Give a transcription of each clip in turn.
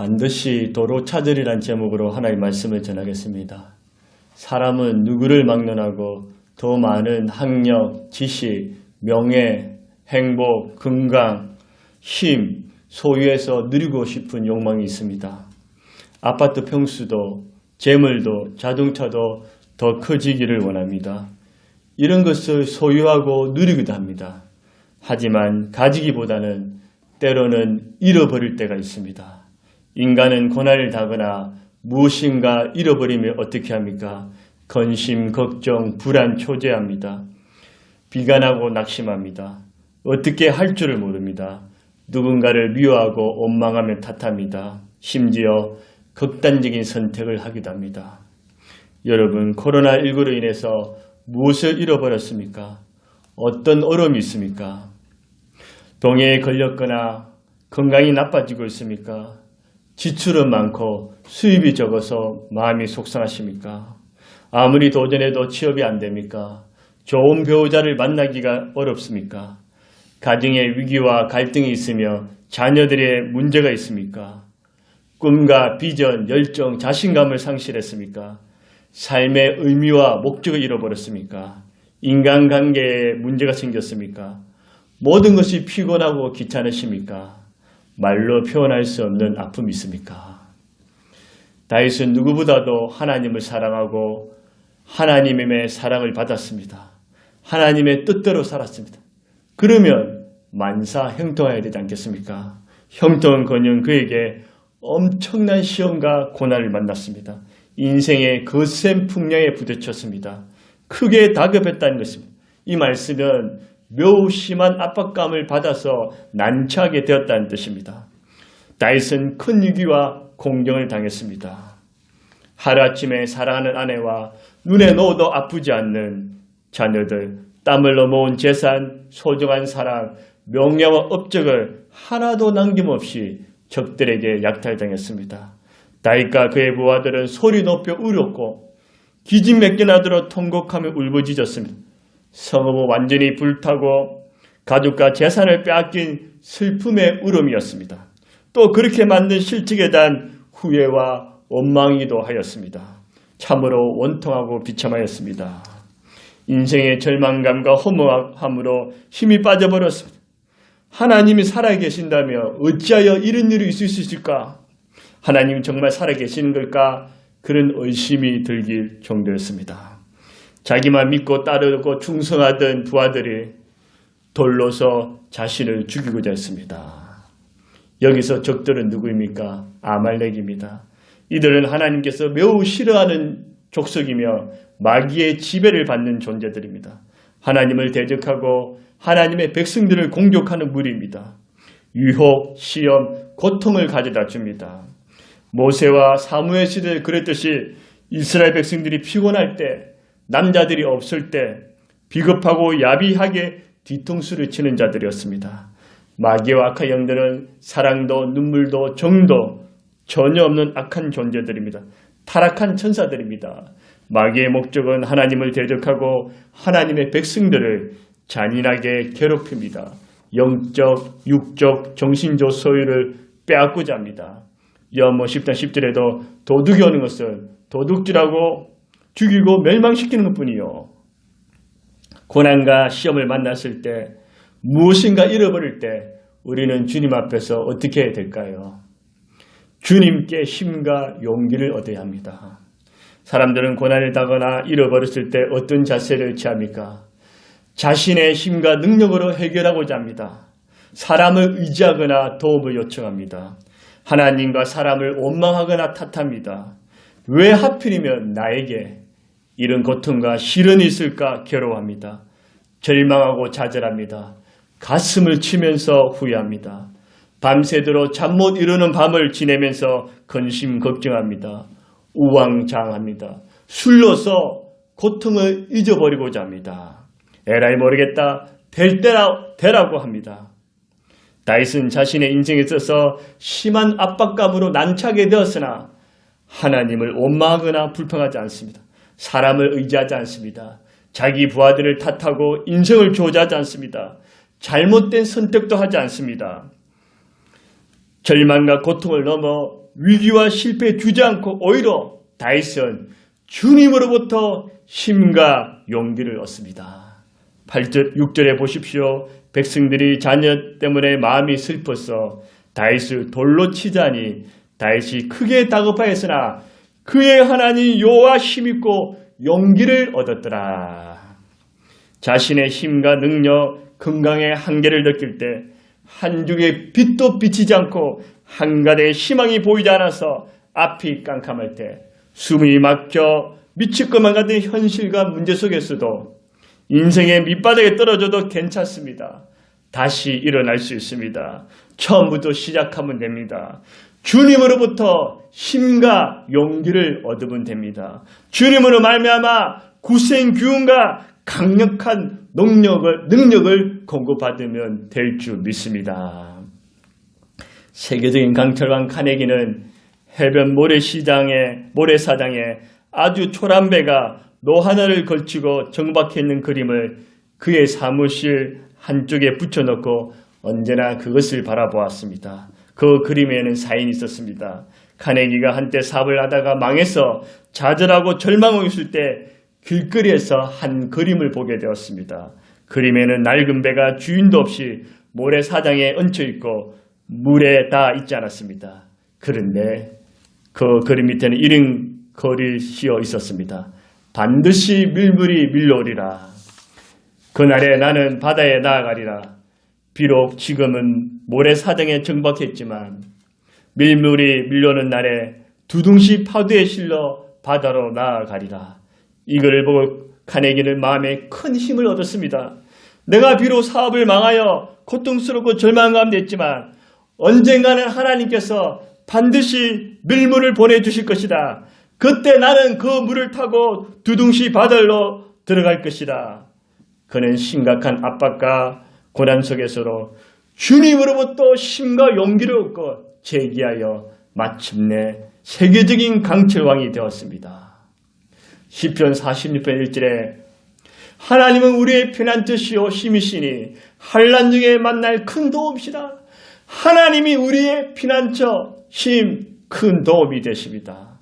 반드시 도로 찾으리란 제목으로 하나의 말씀을 전하겠습니다. 사람은 누구를 막론하고 더 많은 학력, 지식, 명예, 행복, 건강, 힘, 소유해서 누리고 싶은 욕망이 있습니다. 아파트 평수도, 재물도, 자동차도 더 커지기를 원합니다. 이런 것을 소유하고 누리기도 합니다. 하지만 가지기보다는 때로는 잃어버릴 때가 있습니다. 인간은 고난을 당하거나 무엇인가 잃어버리면 어떻게 합니까? 건심, 걱정, 불안, 초제합니다. 비관하고 낙심합니다. 어떻게 할 줄을 모릅니다. 누군가를 미워하고 원망하며 탓합니다. 심지어 극단적인 선택을 하기도 합니다. 여러분, 코로나19로 인해서 무엇을 잃어버렸습니까? 어떤 어려움이 있습니까? 동해에 걸렸거나 건강이 나빠지고 있습니까? 지출은 많고 수입이 적어서 마음이 속상하십니까? 아무리 도전해도 취업이 안 됩니까? 좋은 배우자를 만나기가 어렵습니까? 가정에 위기와 갈등이 있으며 자녀들의 문제가 있습니까? 꿈과 비전, 열정, 자신감을 상실했습니까? 삶의 의미와 목적을 잃어버렸습니까? 인간관계에 문제가 생겼습니까? 모든 것이 피곤하고 귀찮으십니까? 말로 표현할 수 없는 아픔이 있습니까? 다윗은 누구보다도 하나님을 사랑하고 하나님의 사랑을 받았습니다. 하나님의 뜻대로 살았습니다. 그러면 만사 형통해야 되지 않겠습니까? 형통은커녕 그에게 엄청난 시험과 고난을 만났습니다. 인생의 거센 풍량에 부딪혔습니다. 크게 다급했다는 것입니다. 이 말씀은 매우 심한 압박감을 받아서 난처하게 되었다는 뜻입니다. 다윗은 큰 위기와 공경을 당했습니다. 하루아침에 사랑하는 아내와 눈에 넣어도 아프지 않는 자녀들, 땀을 넘어온 재산, 소중한 사랑, 명예와 업적을 하나도 남김없이 적들에게 약탈당했습니다. 다윗과 그의 부하들은 소리 높여 울었고 기진맥진하도록 통곡하며 울부짖었습니다. 성읍은 완전히 불타고 가족과 재산을 빼앗긴 슬픔의 울음이었습니다. 또 그렇게 만든 실직에 대한 후회와 원망이기도 하였습니다. 참으로 원통하고 비참하였습니다. 인생의 절망감과 허무함으로 힘이 빠져버렸습니다. 하나님이 살아계신다며 어찌하여 이런 일이 있을 수 있을까? 하나님 정말 살아계시는 걸까? 그런 의심이 들길 정도였습니다. 자기만 믿고 따르고 충성하던 부하들이 돌로서 자신을 죽이고자 했습니다. 여기서 적들은 누구입니까? 아말렉입니다. 이들은 하나님께서 매우 싫어하는 족속이며 마귀의 지배를 받는 존재들입니다. 하나님을 대적하고 하나님의 백성들을 공격하는 무리입니다. 유혹, 시험, 고통을 가져다 줍니다. 모세와 사무엘 시대에 그랬듯이 이스라엘 백성들이 피곤할 때, 남자들이 없을 때 비겁하고 야비하게 뒤통수를 치는 자들이었습니다. 마귀와 악한 영들은 사랑도 눈물도 정도 전혀 없는 악한 존재들입니다. 타락한 천사들입니다. 마귀의 목적은 하나님을 대적하고 하나님의 백성들을 잔인하게 괴롭힙니다. 영적, 육적, 정신적 소유를 빼앗고자 합니다. 여모 10단 10절에도 도둑이 오는 것은 도둑질하고 죽이고 멸망시키는 것 뿐이요. 고난과 시험을 만났을 때 무엇인가 잃어버릴 때 우리는 주님 앞에서 어떻게 해야 될까요? 주님께 힘과 용기를 얻어야 합니다. 사람들은 고난을 당하거나 잃어버렸을 때 어떤 자세를 취합니까? 자신의 힘과 능력으로 해결하고자 합니다. 사람을 의지하거나 도움을 요청합니다. 하나님과 사람을 원망하거나 탓합니다. 왜 하필이면 나에게 이런 고통과 시련이 있을까 괴로워합니다. 절망하고 좌절합니다. 가슴을 치면서 후회합니다. 밤새도록 잠 못 이루는 밤을 지내면서 근심 걱정합니다. 우왕장합니다. 술로서 고통을 잊어버리고자 합니다. 에라이 모르겠다. 될 때라 되라고 합니다. 다윗은 자신의 인생에 있어서 심한 압박감으로 난처하게 되었으나 하나님을 원망하거나 불평하지 않습니다. 사람을 의지하지 않습니다. 자기 부하들을 탓하고 인생을 조자하지 않습니다. 잘못된 선택도 하지 않습니다. 절망과 고통을 넘어 위기와 실패에 주지 않고 오히려 다윗은 주님으로부터 힘과 용기를 얻습니다. 8절, 6절에 보십시오. 백성들이 자녀 때문에 마음이 슬퍼서 다윗을 돌로 치자니 다윗이 크게 다급하였으나 그의 하나님 여호와 힘있고 용기를 얻었더라. 자신의 힘과 능력, 건강의 한계를 느낄 때한 줄의 빛도 비치지 않고 한가닥의 희망이 보이지 않아서 앞이 깜깜할 때 숨이 막혀 미칠 것만 같은 현실과 문제 속에서도 인생의 밑바닥에 떨어져도 괜찮습니다. 다시 일어날 수 있습니다. 처음부터 시작하면 됩니다. 주님으로부터 힘과 용기를 얻으면 됩니다. 주님으로 말미암아 구생 규훈과 강력한 능력을 능력을 공급받으면 될 줄 믿습니다. 세계적인 강철왕 카네기는 해변 모래시장에 모래사장에 아주 초란 배가 노 하나를 걸치고 정박해 있는 그림을 그의 사무실 한쪽에 붙여놓고 언제나 그것을 바라보았습니다. 그 그림에는 사인이 있었습니다. 카네기가 한때 사업을 하다가 망해서 좌절하고 절망하고 있을 때 길거리에서 한 그림을 보게 되었습니다. 그림에는 낡은 배가 주인도 없이 모래사장에 얹혀 있고 물에 다 있지 않았습니다. 그런데 그 그림 밑에는 이런 글이 씌어 있었습니다. 반드시 밀물이 밀려오리라. 그날에 나는 바다에 나아가리라. 비록 지금은 모래사장에 정박했지만 밀물이 밀려오는 날에 두둥시 파도에 실려 바다로 나아가리라. 이 글을 보고 카네기는 마음에 큰 힘을 얻었습니다. 내가 비록 사업을 망하여 고통스럽고 절망감 됐지만 언젠가는 하나님께서 반드시 밀물을 보내주실 것이다. 그때 나는 그 물을 타고 두둥시 바다로 들어갈 것이다. 그는 심각한 압박과 고난 속에서도 주님으로부터 힘과 용기를 얻고 재기하여 마침내 세계적인 강철왕이 되었습니다. 시편 46편 1절에 하나님은 우리의 편한 뜻이요 힘이시니 환란 중에 만날 큰 도움이시다. 하나님이 우리의 피난처, 힘, 큰 도움이 되십니다.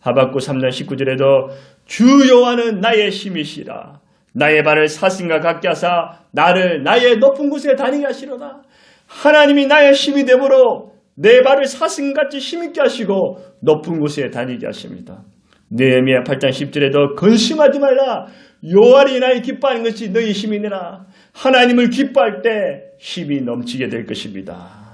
하박구 3장 19절에도 주 여호와는 나의 힘이시라. 나의 발을 사슴과 같게 하사 나를 나의 높은 곳에 다니게 하시로다. 하나님이 나의 힘이 되므로 내 발을 사슴같이 힘있게 하시고 높은 곳에 다니게 하십니다. 느헤미야 8장 10절에도 근심하지 말라. 요한이 나의 기뻐하는 것이 너희 힘이니라. 하나님을 기뻐할 때 힘이 넘치게 될 것입니다.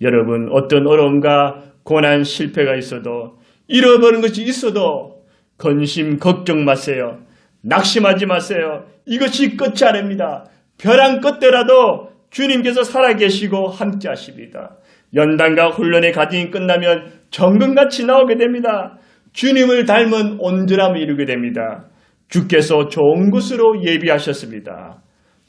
여러분 어떤 어려움과 고난 실패가 있어도 잃어버린 것이 있어도 근심 걱정 마세요. 낙심하지 마세요. 이것이 끝이 아닙니다. 벼랑 끝대라도 주님께서 살아계시고 함께 하십니다. 연단과 훈련의 과정이 끝나면 정금같이 나오게 됩니다. 주님을 닮은 온전함을 이루게 됩니다. 주께서 좋은 곳으로 예비하셨습니다.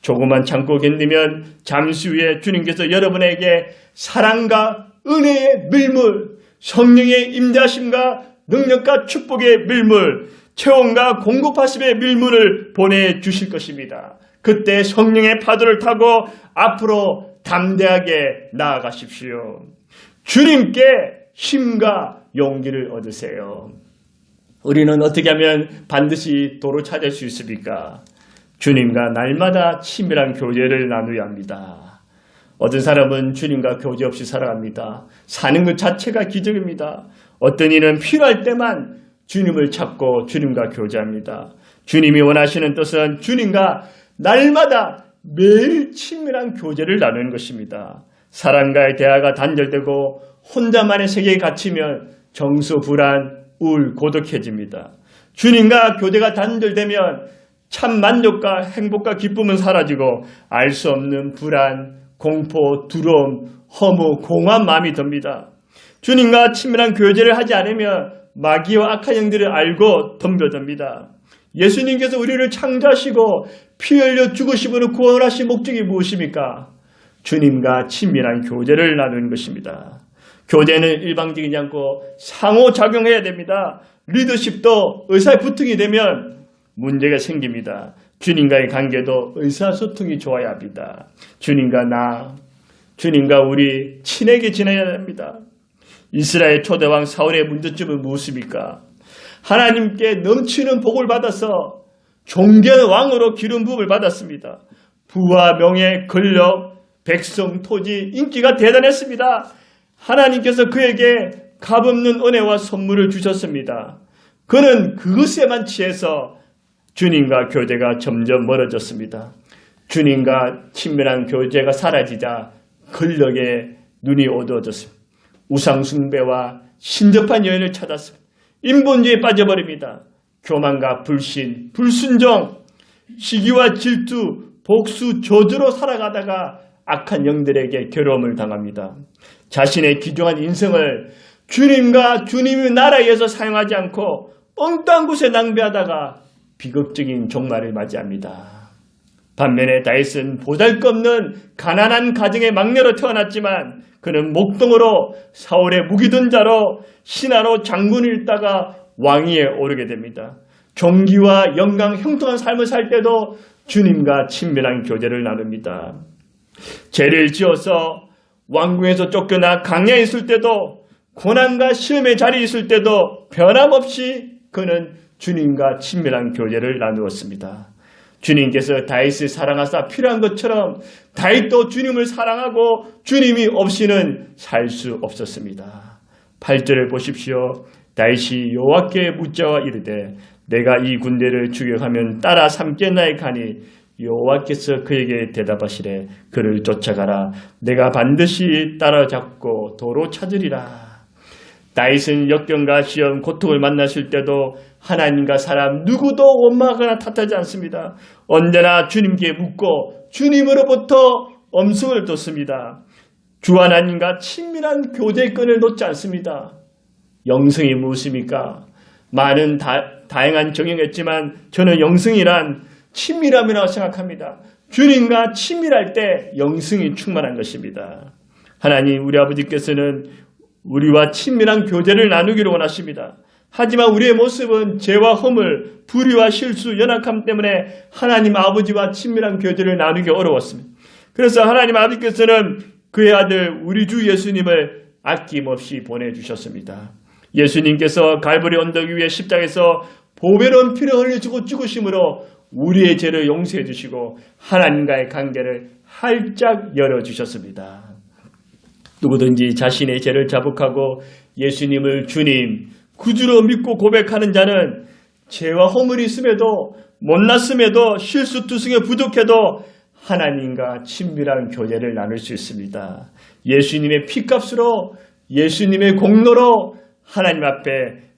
조금만 참고 견디면 잠시 후에 주님께서 여러분에게 사랑과 은혜의 밀물, 성령의 임자심과 능력과 축복의 밀물, 체온과 공급하심의 밀물을 보내주실 것입니다. 그때 성령의 파도를 타고 앞으로 담대하게 나아가십시오. 주님께 힘과 용기를 얻으세요. 우리는 어떻게 하면 반드시 도로 찾을 수 있습니까? 주님과 날마다 친밀한 교제를 나누어야 합니다. 어떤 사람은 주님과 교제 없이 살아갑니다. 사는 것 자체가 기적입니다. 어떤 이는 필요할 때만 주님을 찾고 주님과 교제합니다. 주님이 원하시는 뜻은 주님과 날마다 매일 친밀한 교제를 나누는 것입니다. 사람과의 대화가 단절되고 혼자만의 세계에 갇히면 정서 불안, 우울, 고독해집니다. 주님과 교제가 단절되면 참 만족과 행복과 기쁨은 사라지고 알 수 없는 불안, 공포, 두려움, 허무, 공허한 마음이 듭니다. 주님과 친밀한 교제를 하지 않으면 마귀와 악한 영들을 알고 덤벼듭니다. 예수님께서 우리를 창조하시고 피 흘려 죽으심으로 구원하신 목적이 무엇입니까? 주님과 친밀한 교제를 나누는 것입니다. 교제는 일방적이지 않고 상호작용해야 됩니다. 리더십도 의사소통이 되면 문제가 생깁니다. 주님과의 관계도 의사소통이 좋아야 합니다. 주님과 나, 주님과 우리 친하게 지내야 합니다. 이스라엘 초대왕 사울의 문제점은 무엇입니까? 하나님께 넘치는 복을 받아서 존귀한 왕으로 기름 부음을 받았습니다. 부와 명예, 권력, 백성, 토지, 인기가 대단했습니다. 하나님께서 그에게 값없는 은혜와 선물을 주셨습니다. 그는 그것에만 취해서 주님과 교제가 점점 멀어졌습니다. 주님과 친밀한 교제가 사라지자 권력에 눈이 어두워졌습니다. 우상숭배와 신접한 여인을 찾았습니다. 인본주의에 빠져버립니다. 교만과 불신, 불순종, 시기와 질투, 복수, 저주로 살아가다가 악한 영들에게 괴로움을 당합니다. 자신의 귀중한 인생을 주님과 주님의 나라에서 사용하지 않고 엉뚱한 곳에 낭비하다가 비극적인 종말을 맞이합니다. 반면에 다윗은 보잘것없는 가난한 가정의 막내로 태어났지만 그는 목동으로 사울의 무기든 자로 신하로 장군을 있다가 왕위에 오르게 됩니다. 종기와 영광 형통한 삶을 살 때도 주님과 친밀한 교제를 나눕니다. 죄를 지어서 왕궁에서 쫓겨나 강야에 있을 때도 고난과 시험의 자리에 있을 때도 변함없이 그는 주님과 친밀한 교제를 나누었습니다. 주님께서 다윗을 사랑하사 필요한 것처럼 다윗도 주님을 사랑하고 주님이 없이는 살 수 없었습니다. 8절을 보십시오. 다윗이 여호와께 묻자와 이르되 내가 이 군대를 추격하면 따라 삼겠나이 가니 여호와께서 그에게 대답하시되 그를 쫓아가라 내가 반드시 따라잡고 도로 찾으리라. 다윗은 역경과 시험, 고통을 만나실 때도 하나님과 사람 누구도 원망하거나 탓하지 않습니다. 언제나 주님께 묻고 주님으로부터 엄승을 뒀습니다. 주 하나님과 친밀한 교제권을 놓지 않습니다. 영성이 무엇입니까? 많은 다, 다양한 정형했지만 저는 영성이란 친밀함이라고 생각합니다. 주님과 친밀할 때 영성이 충만한 것입니다. 하나님, 우리 아버지께서는 우리와 친밀한 교제를 나누기를 원하십니다. 하지만 우리의 모습은 죄와 허물, 불의와 실수, 연약함 때문에 하나님 아버지와 친밀한 교제를 나누기 어려웠습니다. 그래서 하나님 아버지께서는 그의 아들 우리 주 예수님을 아낌없이 보내주셨습니다. 예수님께서 갈보리 언덕 위에 십자에서 보배로운 피를 흘려주고 죽으심으로 우리의 죄를 용서해 주시고 하나님과의 관계를 활짝 열어 주셨습니다. 누구든지 자신의 죄를 자복하고 예수님을 주님, 구주로 믿고 고백하는 자는 죄와 허물이 있음에도 못났음에도 실수투성에 부족해도 하나님과 친밀한 교제를 나눌 수 있습니다. 예수님의 피값으로 예수님의 공로로 하나님 앞에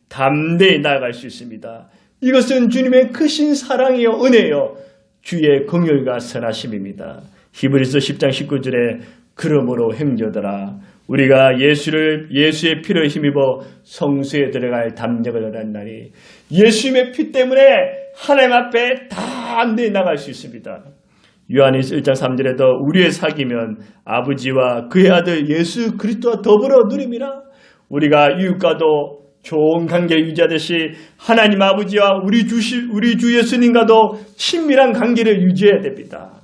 담대히 나아갈 수 있습니다. 이것은 주님의 크신 사랑이요 은혜요 주의 긍휼과 선하심입니다. 히브리서 10장 19절에 그러므로 행조더라 우리가 예수를 예수의 피를 힘입어 성수에 들어갈 담력을 얻었나니 예수님의 피 때문에 하나님 앞에 담대히 나갈 수 있습니다. 요한일서 1장 3절에도 우리의 사귀면 아버지와 그의 아들 예수 그리스도와 더불어 누림이라 우리가 이웃과도 좋은 관계를 유지하듯이 하나님 아버지와 우리 주 우리 주 예수님과도 친밀한 관계를 유지해야 됩니다.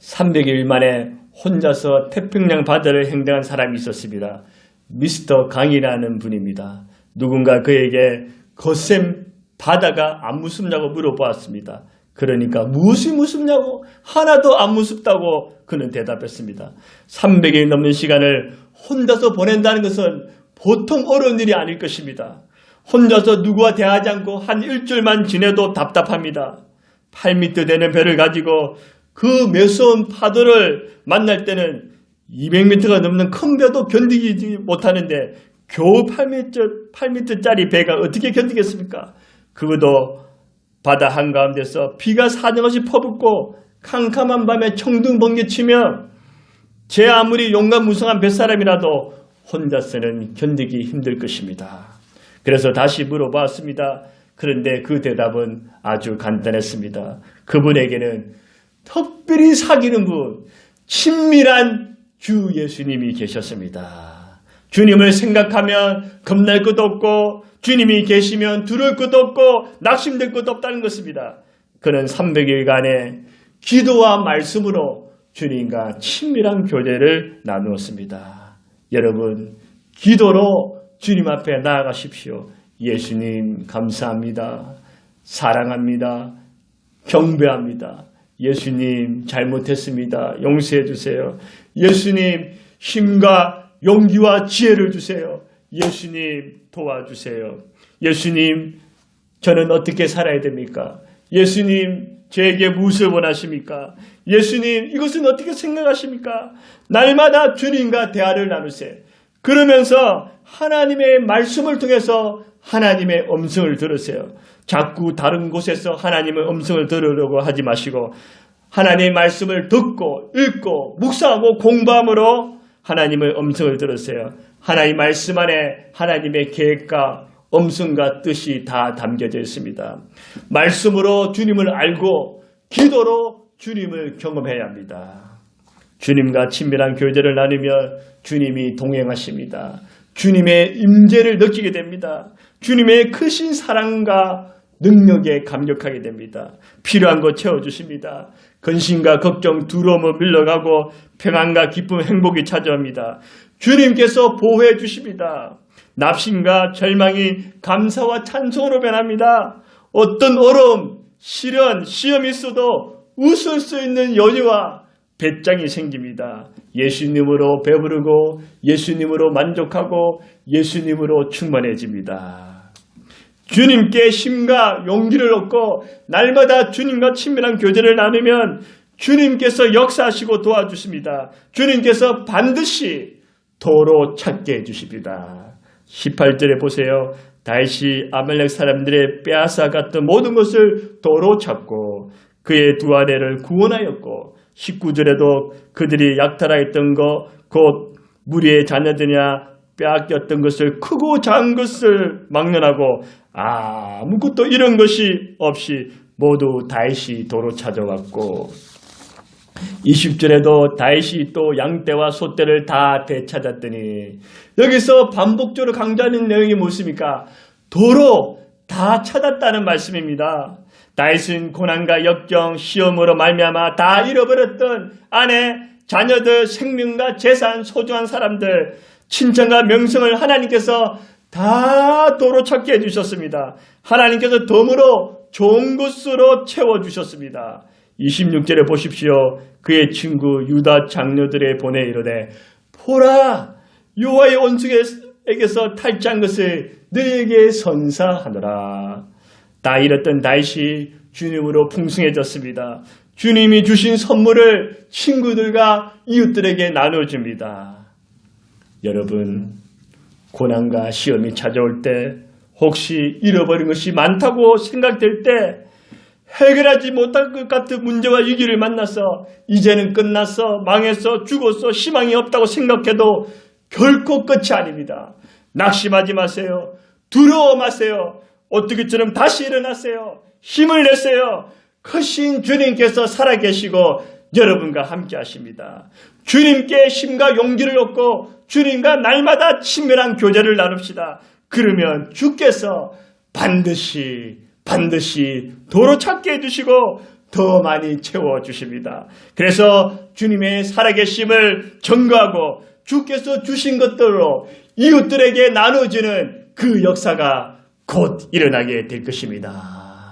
300일 만에 혼자서 태평양 바다를 횡단한 사람이 있었습니다. 미스터 강이라는 분입니다. 누군가 그에게 거센 바다가 안 무섭냐고 물어보았습니다. 그러니까 무엇이 무섭냐고 하나도 안 무섭다고 그는 대답했습니다. 300일 넘는 시간을 혼자서 보낸다는 것은 보통 어려운 일이 아닐 것입니다. 혼자서 누구와 대하지 않고 한 일주일만 지내도 답답합니다. 8미터 되는 배를 가지고 그 매서운 파도를 만날 때는 200m가 넘는 큰 배도 견디지 못하는데 겨우 8m, 8m짜리 배가 어떻게 견디겠습니까? 그것도 바다 한가운데서 비가 사정없이 퍼붓고 캄캄한 밤에 청둥 번개치며 제 아무리 용감 무성한 뱃사람이라도 혼자서는 견디기 힘들 것입니다. 그래서 다시 물어봤습니다. 그런데 그 대답은 아주 간단했습니다. 그분에게는 특별히 사귀는 분, 친밀한 주 예수님이 계셨습니다. 주님을 생각하면 겁날 것도 없고 주님이 계시면 두려울 것도 없고 낙심될 것도 없다는 것입니다. 그는 300일간의 기도와 말씀으로 주님과 친밀한 교제를 나누었습니다. 여러분, 기도로 주님 앞에 나아가십시오. 예수님, 감사합니다. 사랑합니다. 경배합니다. 예수님, 잘못했습니다. 용서해 주세요. 예수님, 힘과 용기와 지혜를 주세요. 예수님, 도와주세요. 예수님, 저는 어떻게 살아야 됩니까? 예수님, 저에게 무엇을 원하십니까? 예수님, 이것은 어떻게 생각하십니까? 날마다 주님과 대화를 나누세요. 그러면서 하나님의 말씀을 통해서 하나님의 음성을 들으세요. 자꾸 다른 곳에서 하나님의 음성을 들으려고 하지 마시고 하나님의 말씀을 듣고 읽고 묵상하고 공부함으로 하나님의 음성을 들으세요. 하나님 말씀 안에 하나님의 계획과 음성과 뜻이 다 담겨져 있습니다. 말씀으로 주님을 알고 기도로 주님을 경험해야 합니다. 주님과 친밀한 교제를 나누며 주님이 동행하십니다. 주님의 임재를 느끼게 됩니다. 주님의 크신 사랑과 능력에 감격하게 됩니다. 필요한 것 채워주십니다. 근심과 걱정, 두려움을 밀려가고 평안과 기쁨, 행복이 찾아옵니다. 주님께서 보호해 주십니다. 납심과 절망이 감사와 찬송으로 변합니다. 어떤 어려움, 시련, 시험이 있어도 웃을 수 있는 여유와 배짱이 생깁니다. 예수님으로 배부르고 예수님으로 만족하고 예수님으로 충만해집니다. 주님께 힘과 용기를 얻고 날마다 주님과 친밀한 교제를 나누면 주님께서 역사하시고 도와주십니다. 주님께서 반드시 도로 찾게 해주십니다. 18절에 보세요. 다시 아말렉 사람들의 빼앗아갔던 모든 것을 도로 찾고 그의 두 아내를 구원하였고 19절에도 그들이 약탈하였던 것, 곧 무리의 자녀들이나 빼앗겼던 것을 크고 작은 것을 막론하고 아무것도 이런 것이 없이 모두 다윗이 도로 찾아왔고 20절에도 다윗이 또 양떼와 소떼를 다 되찾았더니 여기서 반복적으로 강조하는 내용이 무엇입니까? 도로 다 찾았다는 말씀입니다. 다윗은 고난과 역경, 시험으로 말미암아 다 잃어버렸던 아내, 자녀들, 생명과 재산, 소중한 사람들, 칭찬과 명성을 하나님께서 다 도로 찾게 해주셨습니다. 하나님께서 덤으로 좋은 것으로 채워주셨습니다. 26절에 보십시오. 그의 친구 유다 장녀들의 보내 이르되 보라 여호와의 원수에게서 탈취한 것을 너에게 선사하노라. 다 잃었던 다윗이 주님으로 풍성해졌습니다. 주님이 주신 선물을 친구들과 이웃들에게 나눠줍니다. 여러분, 고난과 시험이 찾아올 때 혹시 잃어버린 것이 많다고 생각될 때 해결하지 못할 것 같은 문제와 위기를 만나서 이제는 끝났어, 망했어, 죽었어, 희망이 없다고 생각해도 결코 끝이 아닙니다. 낙심하지 마세요. 두려워 마세요. 어떻게처럼 다시 일어나세요. 힘을 내세요. 크신 주님께서 살아계시고 여러분과 함께 하십니다. 주님께 힘과 용기를 얻고 주님과 날마다 친밀한 교제를 나눕시다. 그러면 주께서 반드시 반드시 도로 찾게 해주시고 더 많이 채워주십니다. 그래서 주님의 살아계심을 증거하고 주께서 주신 것들로 이웃들에게 나눠주는 그 역사가 곧 일어나게 될 것입니다.